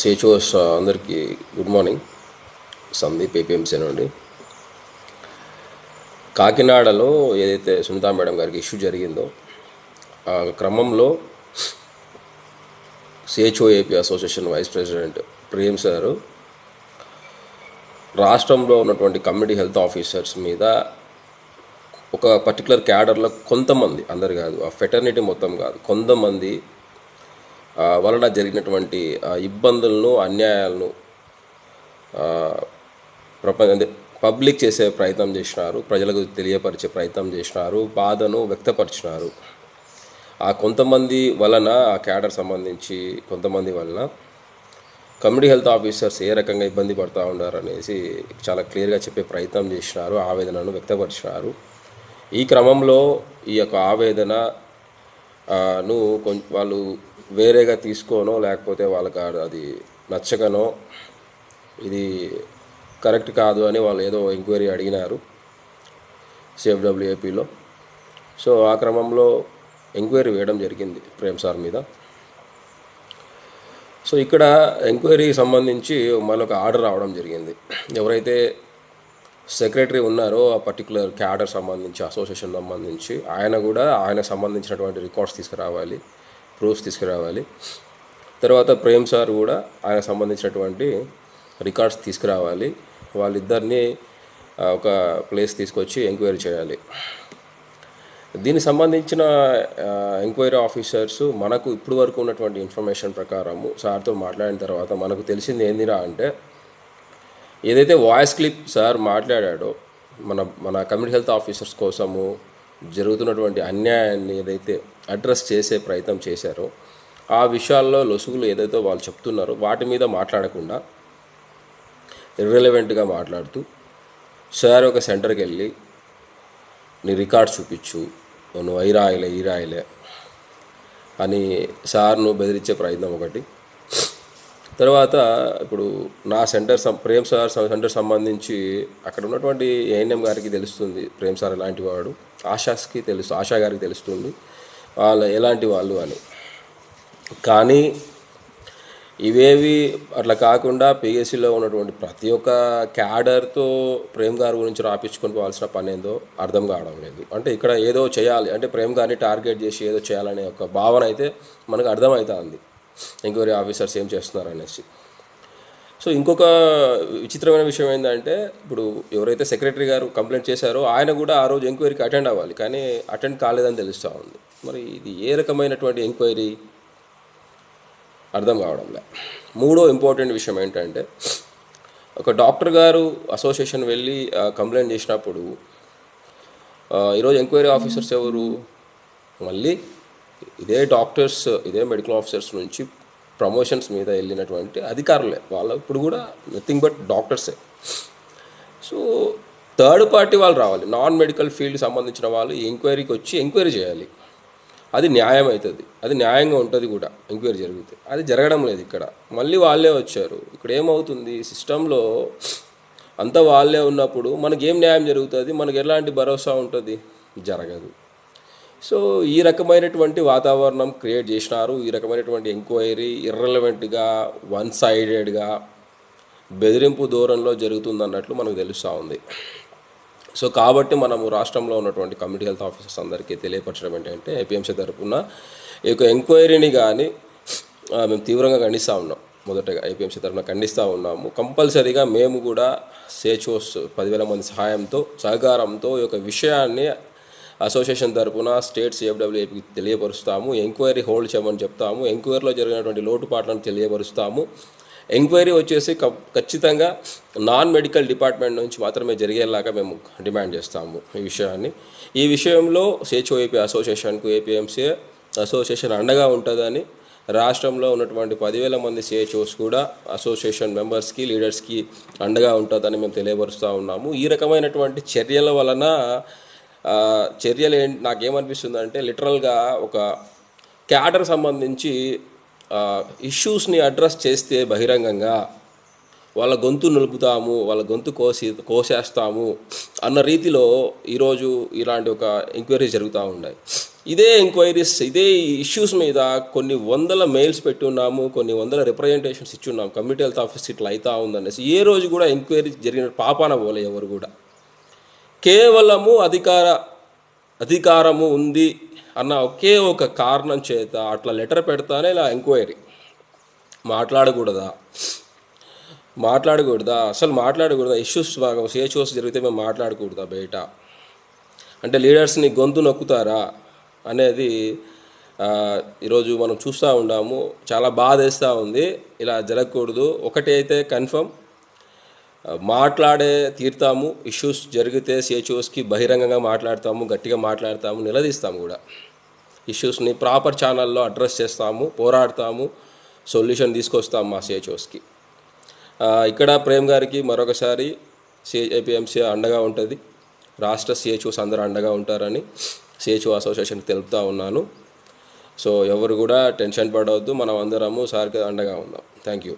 సేచోస్ అందరికీ good morning. Sandeep APMC నుండి. కాకినాడలో ఏదైతే సునీతా మేడం గారికి ఇష్యూ జరిగిందో ఆ క్రమంలో CHO AP association vice president Prem sir రాష్ట్రంలో ఉన్నటువంటి కమ్యూనిటీ హెల్త్ ఆఫీసర్స్ మీద ఒక పర్టికులర్ క్యాడర్లో కొంతమంది అందరు కాదు ఆ ఫెటర్నిటీ మొత్తం కాదు కొంతమంది వలన జరిగినటువంటి ఇబ్బందులను అన్యాయాలను ప్రపంచ పబ్లిక్ చేసే ప్రయత్నం చేసినారు ప్రజలకు తెలియపరిచే ప్రయత్నం చేసినారు బాధను వ్యక్తపరిచినారు. ఆ కొంతమంది వలన ఆ క్యాడర్ సంబంధించి కొంతమంది వలన కమ్యూనిటీ హెల్త్ ఆఫీసర్స్ ఏ రకంగా ఇబ్బంది పడుతూ ఉన్నారు అనేసి చాలా క్లియర్గా చెప్పే ప్రయత్నం చేసినారు ఆవేదనను వ్యక్తపరిచినారు. ఈ క్రమంలో ఈ యొక్క ఆవేదన ను వాళ్ళు వేరేగా తీసుకోనో లేకపోతే వాళ్ళకి అది నచ్చకనో ఇది కరెక్ట్ కాదు అని వాళ్ళు ఏదో ఎంక్వైరీ అడిగినారు సిఎఫ్డబ్ల్యూఏపీలో సో ఆ క్రమంలో ఎంక్వైరీ వేయడం జరిగింది ప్రేమ్ సార్ మీద. సో ఇక్కడ ఎంక్వైరీకి సంబంధించి మళ్ళొక ఆర్డర్ రావడం జరిగింది. ఎవరైతే సెక్రటరీ ఉన్నారో ఆ పర్టికులర్ క్యాడర్ సంబంధించి అసోసియేషన్ సంబంధించి ఆయన కూడా ఆయన సంబంధించినటువంటి రికార్డ్స్ తీసుకురావాలి. ప్రూఫ్స్ తీసుకురావాలి. తర్వాత ప్రేమ్ సార్ కూడా ఆయన సంబంధించినటువంటి రికార్డ్స్ తీసుకురావాలి. వాళ్ళిద్దరిని ఒక ప్లేస్ తీసుకొచ్చి ఎంక్వైరీ చేయాలి. దీనికి సంబంధించిన ఎంక్వైరీ ఆఫీసర్స్ మనకు ఇప్పుడు వరకు ఉన్నటువంటి ఇన్ఫర్మేషన్ ప్రకారము సార్తో మాట్లాడిన తర్వాత మనకు తెలిసింది ఏందిరా అంటే ఏదైతే వాయిస్ క్లిప్ సార్ మాట్లాడాడో మన మన కమ్యూనిటీ హెల్త్ ఆఫీసర్స్ కోసము జరుగుతున్నటువంటి అన్యాయాన్ని ఏదైతే అడ్రస్ చేసే ప్రయత్నం చేశారో ఆ విషయాల్లో లొసుగులు ఏదైతే వాళ్ళు చెప్తున్నారో వాటి మీద మాట్లాడకుండా ఇర్రెలవెంట్గా మాట్లాడుతూ సార్ ఒక సెంటర్కి వెళ్ళి నీ రికార్డ్ చూపించు నువ్వు ఐరాయిలే రాయలే ఈ రాయలే అని సార్ను బెదిరించే ప్రయత్నం ఒకటి. తర్వాత ఇప్పుడు నా సెంటర్ ప్రేమ్ సార్ సెంటర్ సంబంధించి అక్కడ ఉన్నటువంటి ఏఎన్ఎం గారికి తెలుస్తుంది ప్రేమ్ సార్ ఎలాంటి వాడు. ఆశాస్కి తెలుసు ఆశా గారికి తెలుస్తుంది. వాళ్ళు ఎలాంటి వాళ్ళు అని. కానీ ఇవేవి అట్లా కాకుండా పిఎస్సిలో ఉన్నటువంటి ప్రతి ఒక్క క్యాడర్తో ప్రేమ్ గారి గురించి రాపించుకొని పోవాల్సిన పని ఏందో అర్థం కావడం లేదు. అంటే ఇక్కడ ఏదో చేయాలి అంటే ప్రేమ్ గారిని టార్గెట్ చేసి ఏదో చేయాలనే ఒక భావన అయితే మనకు అర్థమవుతుంది. ఎంక్వైరీ ఆఫీసర్స్ ఏం చేస్తున్నారు అనేసి. సో ఇంకొక విచిత్రమైన విషయం ఏంటంటే ఇప్పుడు ఎవరైతే సెక్రటరీ గారు కంప్లైంట్ చేశారో ఆయన కూడా ఆ రోజు ఎంక్వైరీకి అటెండ్ అవ్వాలి. కానీ అటెండ్ కాలేదని తెలుస్తూ ఉంది. మరి ఇది ఏ రకమైనటువంటి ఎంక్వైరీ? అర్థం కావడంలే మూడో ఇంపార్టెంట్ విషయం ఏంటంటే ఒక డాక్టర్ గారు అసోసియేషన్ వెళ్ళి కంప్లైంట్ చేసినప్పుడు ఈరోజు ఎంక్వైరీ ఆఫీసర్స్ ఎవరు? మళ్ళీ ఇదే డాక్టర్స్ ఇదే మెడికల్ ఆఫీసర్స్ నుంచి ప్రమోషన్స్ మీద వెళ్ళినటువంటి అధికారులే. వాళ్ళు ఇప్పుడు కూడా నథింగ్ బట్ డాక్టర్సే సో థర్డ్ పార్టీ వాళ్ళు రావాలి. నాన్ మెడికల్ ఫీల్డ్ సంబంధించిన వాళ్ళు ఎంక్వైరీకి వచ్చి ఎంక్వైరీ చేయాలి. అది న్యాయం అవుతుంది అది న్యాయంగా ఉంటుంది కూడా ఎంక్వైరీ జరుగుతుంది అది జరగడం లేదు ఇక్కడ. మళ్ళీ వాళ్ళే వచ్చారు. ఇక్కడ ఏమవుతుంది? సిస్టంలో అంతా వాళ్ళే ఉన్నప్పుడు మనకేం ఏం న్యాయం జరుగుతుంది? మనకు ఎలాంటి భరోసా ఉంటుంది? జరగదు. సో ఈ రకమైనటువంటి వాతావరణం క్రియేట్ చేసినారు. ఈ రకమైనటువంటి ఎంక్వైరీ ఇర్రెలవెంట్గా వన్ సైడెడ్గా బెదిరింపు దూరంలో జరుగుతుంది అన్నట్లు మనకు తెలుస్తూ ఉంది. సో కాబట్టి మనము రాష్ట్రంలో ఉన్నటువంటి కమ్యూనిటీ హెల్త్ ఆఫీసర్స్ అందరికీ తెలియపరచడం ఏంటంటే ఏపీఎంసీ తరపున ఈ యొక్క ఎంక్వైరీని కానీ మేము తీవ్రంగా ఖండిస్తూ ఉన్నాం. మొదటగా ఏపీఎంసీ తరపున ఖండిస్తూ ఉన్నాము. కంపల్సరీగా మేము కూడా సేచోస్ పదివేల మంది సహాయంతో సహకారంతో ఈ యొక్క విషయాన్ని అసోసియేషన్ తరపున స్టేట్ సిఎఫ్డబ్ల్యూఏపీకి తెలియపరుస్తాము. ఎంక్వైరీ హోల్డ్ చేయమని చెప్తాము. ఎంక్వైరీలో జరిగినటువంటి లోటుపాట్లను తెలియపరుస్తాము. ఎంక్వైరీ వచ్చేసి ఖచ్చితంగా నాన్ మెడికల్ డిపార్ట్మెంట్ నుంచి మాత్రమే జరిగేలాగా మేము డిమాండ్ చేస్తాము ఈ విషయాన్ని. ఈ విషయంలో సిహెచ్ఓఏపీ అసోసియేషన్కు ఏపీఎంసీ అసోసియేషన్ అండగా ఉంటుందని రాష్ట్రంలో ఉన్నటువంటి పదివేల మంది సిహెచ్ఓస్ కూడా అసోసియేషన్ మెంబర్స్కి లీడర్స్కి అండగా ఉంటుందని మేము తెలియపరుస్తూ ఉన్నాము. ఈ రకమైనటువంటి చర్యల వలన చర్యలు ఏంటి నాకేమనిపిస్తుంది అంటే లిటరల్గా ఒక క్యాడర్ సంబంధించి ఇష్యూస్ని అడ్రస్ చేస్తే బహిరంగంగా వాళ్ళ గొంతు నిలుపుతాము వాళ్ళ గొంతు కోసి కోసేస్తాము అన్న రీతిలో ఈరోజు ఇలాంటి ఒక ఎంక్వైరీ జరుగుతూ ఉన్నాయి. ఇదే ఎంక్వైరీస్ ఇదే ఇష్యూస్ మీద కొన్ని వందల మెయిల్స్ పెట్టి ఉన్నాము కొన్ని వందల రిప్రజెంటేషన్స్ ఇచ్చి ఉన్నాము కమ్యూనిటీ హెల్త్ ఆఫీస్ ఇట్లా అవుతా ఉందనేసి ఏ రోజు కూడా ఎంక్వైరీ జరిగిన పాపాన పోలే ఎవరు కూడా. కేవలము అధికార అధికారము ఉంది అన్న ఒకే ఒక కారణం చేత అట్లా లెటర్ పెడతానే ఇలా ఎంక్వైరీ. మాట్లాడకూడదా? మాట్లాడకూడదా? అసలు మాట్లాడకూడదా? ఇష్యూస్ బాగా సిహెచ్ఓస్ జరిగితే మేము మాట్లాడకూడదా బయట? అంటే లీడర్స్ని గొంతు నొక్కుతారా అనేది ఈరోజు మనం చూస్తూ ఉన్నాము చాలా బాధ వేస్తూ ఉంది. ఇలా జరగకూడదు. ఒకటి అయితే కన్ఫర్మ్. మాట్లాడే తీరుతాము ఇష్యూస్ జరిగితే సిహెచ్ఓస్కి బహిరంగంగా మాట్లాడతాము గట్టిగా మాట్లాడతాము నిలదీస్తాము కూడా. ఇష్యూస్ని ప్రాపర్ ఛానల్లో అడ్రస్ చేస్తాము పోరాడతాము సొల్యూషన్ తీసుకొస్తాము మా సిహెచ్ఓస్కి ఇక్కడ ప్రేమ్ గారికి మరొకసారి సిఏపిఎంసీ అండగా ఉంటుంది. రాష్ట్ర సిహెచ్ఓస్ అందరూ అండగా ఉంటారని సిహెచ్ఓ అసోసియేషన్కి తెలుపుతా ఉన్నాను. సో ఎవరు కూడా టెన్షన్ పడవద్దు మనం అందరము సార్కి అండగా ఉందాం. Thank you